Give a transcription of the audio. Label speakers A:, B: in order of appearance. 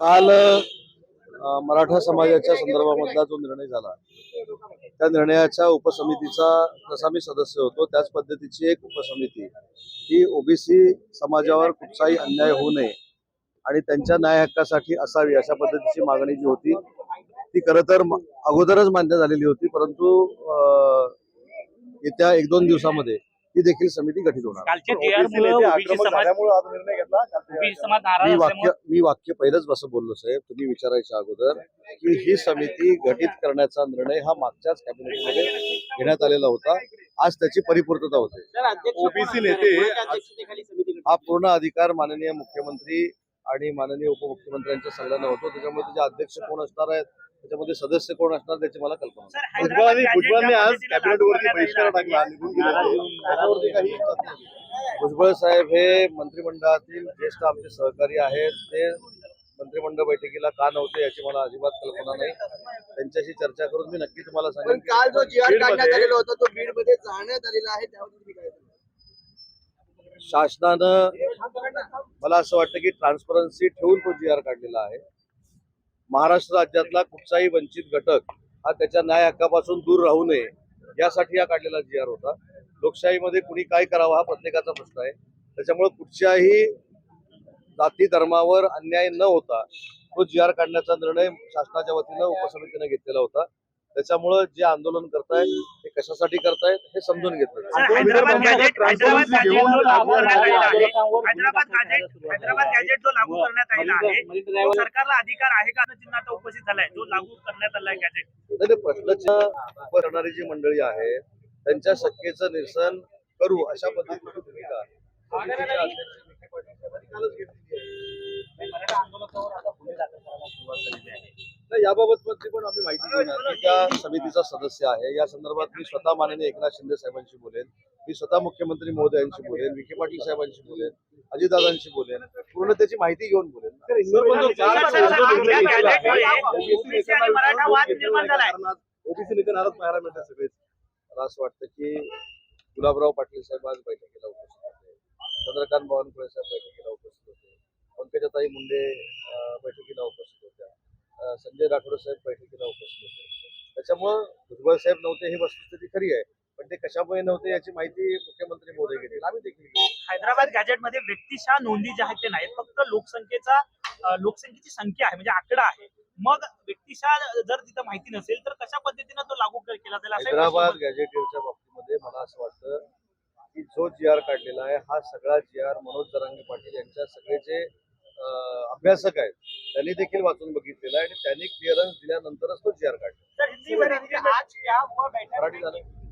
A: काल मराठा समाजाच्या संदर्भामधला जो निर्णय झाला त्या निर्णयाच्या उपसमितीचा जसा मी सदस्य होतो त्याच पद्धतीची एक उपसमिती ही ओबीसी समाजावर कुठचाही अन्याय होऊ नये आणि त्यांच्या न्याय हक्कासाठी असावी अशा पद्धतीची मागणी जी होती ती खरं तर अगोदरच मान्य झालेली होती परंतु येत्या एक दोन दिवसामध्ये ही देखील समिती गठीत होणार.
B: कालच्या जी आर मुळे ओबीसी समाज ओबीसी समाज नाराज
A: मी
B: असल्यामुळे
A: वाक्य मी वाक्य पहिलंच असं बोललो साहेब. तुम्ही विचारायच्या अगोदर की ही समिती गठीत करण्याचा निर्णय हा मागच्याच कॅबिनेटमध्ये घेण्यात आलेला होता. आज त्याची परिपूर्तता होते.
C: ओबीसी नेते
A: हा पूर्ण अधिकार माननीय मुख्यमंत्री आणि माननीय उपमुख्यमंत्र्यांच्या संघाने होतो. त्याच्यामुळे त्याचे अध्यक्ष कोण असणार आहेत? त्याच्यामध्ये सदस्य कोण असणार त्याची मला कल्पना
C: भुजबळांनी भुजबळांनी आज
B: गॅजेट
C: कॅबिनेट वरती
B: लागू
C: बहिष्कार टाकला निघून गेले. त्याच्यावरती काही.
A: भुजबळ साहेब हे मंत्रिमंडळातील ज्येष्ठ आमचे सहकारी आहेत ते मंत्रिमंडळ बैठकीला का नव्हते याची मला अजिबात कल्पना नाही त्यांच्याशी चर्चा करून मी नक्की तुम्हाला
D: पण
A: सांगेन
D: काल जो जी आर
C: बीडमध्ये-
D: काढण्यात आलेला होता तो बीडमध्ये जाण्यात आलेला आहे त्यावर?
A: शासनानं मला असं वाटतं की ट्रान्सपरन्सी ठेवून तो जी आर काढलेला आहे महाराष्ट्र राज्यातला कुठचाही वंचित घटक हा त्याच्या न्याय हक्कापासून दूर राहू नये यासाठी हा काढलेला जी आर होता. लोकशाहीमध्ये कुणी काय करावं हा प्रत्येकाचा प्रश्न आहे. त्याच्यामुळे कुठच्याही जाती धर्मावर अन्याय न होता तो जी आर काढण्याचा निर्णय शासनाच्या वतीनं उपसमितीनं घेतलेला होता. त्याच्यामुळं जे आंदोलन करतायत ते कशासाठी करतायत हे समजून घेतलं
B: सर,
A: जातं.
B: हैदराबाद
C: विरोधकांचा
B: गॅजेट हैदराबाद
C: ट्रान्सपरन्सी
B: गॅजेट
C: घेऊन
B: जो लागू
C: लागू
B: करण्यात आलेला आहे.
C: करण्यात
B: हैदराबाद गॅजेट हैदराबाद गॅजेट जो लागू करण्यात आलेला आहे तो सरकारला अधिकार आहे का? चिन्ह आता उपस्थित झालाय. जो लागू करण्यात आलाय गॅजेट
A: नाही नाही, प्रश्नाच्या करणारी जी मंडळी आहे त्यांच्या शक्येचं निरसन करू अशा पद्धतीची भूमिका समितीच्या अध्यक्ष विखे पाटील साहेबांनी कालच घेतलेली आहे. नाही, याबाबत मध्ये पण आम्ही माहिती घेणार. त्या समितीचा सदस्य आहे या संदर्भात मी स्वतः माननीय एकनाथ शिंदे साहेबांशी बोलेन. मी स्वतः मुख्यमंत्री महोदयांशी बोलेन विखे पाटील साहेबांशी बोलेन अजितदादांशी बोलेन पूर्ण त्याची माहिती घेऊन बोलेन.
B: ओबीसी आणि मराठा वाद निर्माण झालाय.
C: ओबीसी नेते नाराज पाहायला मिळतात सगळेच
A: मला असं वाटतं की गुलाबराव पाटील साहेब आज बैठकीला उपस्थित होते. चंद्रकांत बावनकुळे साहेब बैठकीला उपस्थित होते. पंकजाताई मुंडे बैठकीला उपस्थित संजय राठोड साहेब बैठकीला उपस्थित होते. त्याच्यामुळं भुजबळ साहेब नव्हते ही वस्तुस्थिती खरी आहे. पण ते कशामुळे नव्हते याची माहिती मुख्यमंत्री मोदी घेतील आम्ही देखील
B: हैदराबाद गॅजेटमध्ये व्यक्तिशः नोंदी ज्या आहेत ते नाहीत. फक्त लोकसंख्येचा लोकसंख्येची संख्या आहे म्हणजे आकडा आहे. मग व्यक्तिशः जर तिथं माहिती नसेल तर कशा पद्धतीनं तो लागू केला जाईल?
A: हैदराबाद गॅजेटियरच्या बाबतीमध्ये मला असं वाटतं की जो जी आर काढलेला आहे हा सगळा जी आर मनोज जरांगे पाटील यांच्या सगळे जे अभ्यासक आहेत. त्यांनी देखील वाचून बघितलेला आहे आणि त्यांनी क्लिअरन्स दिल्यानंतरच तो जी आर काढला.
B: सर, हिंदी में-
D: आज क्या हुआ बैठक
A: मराठी झालं.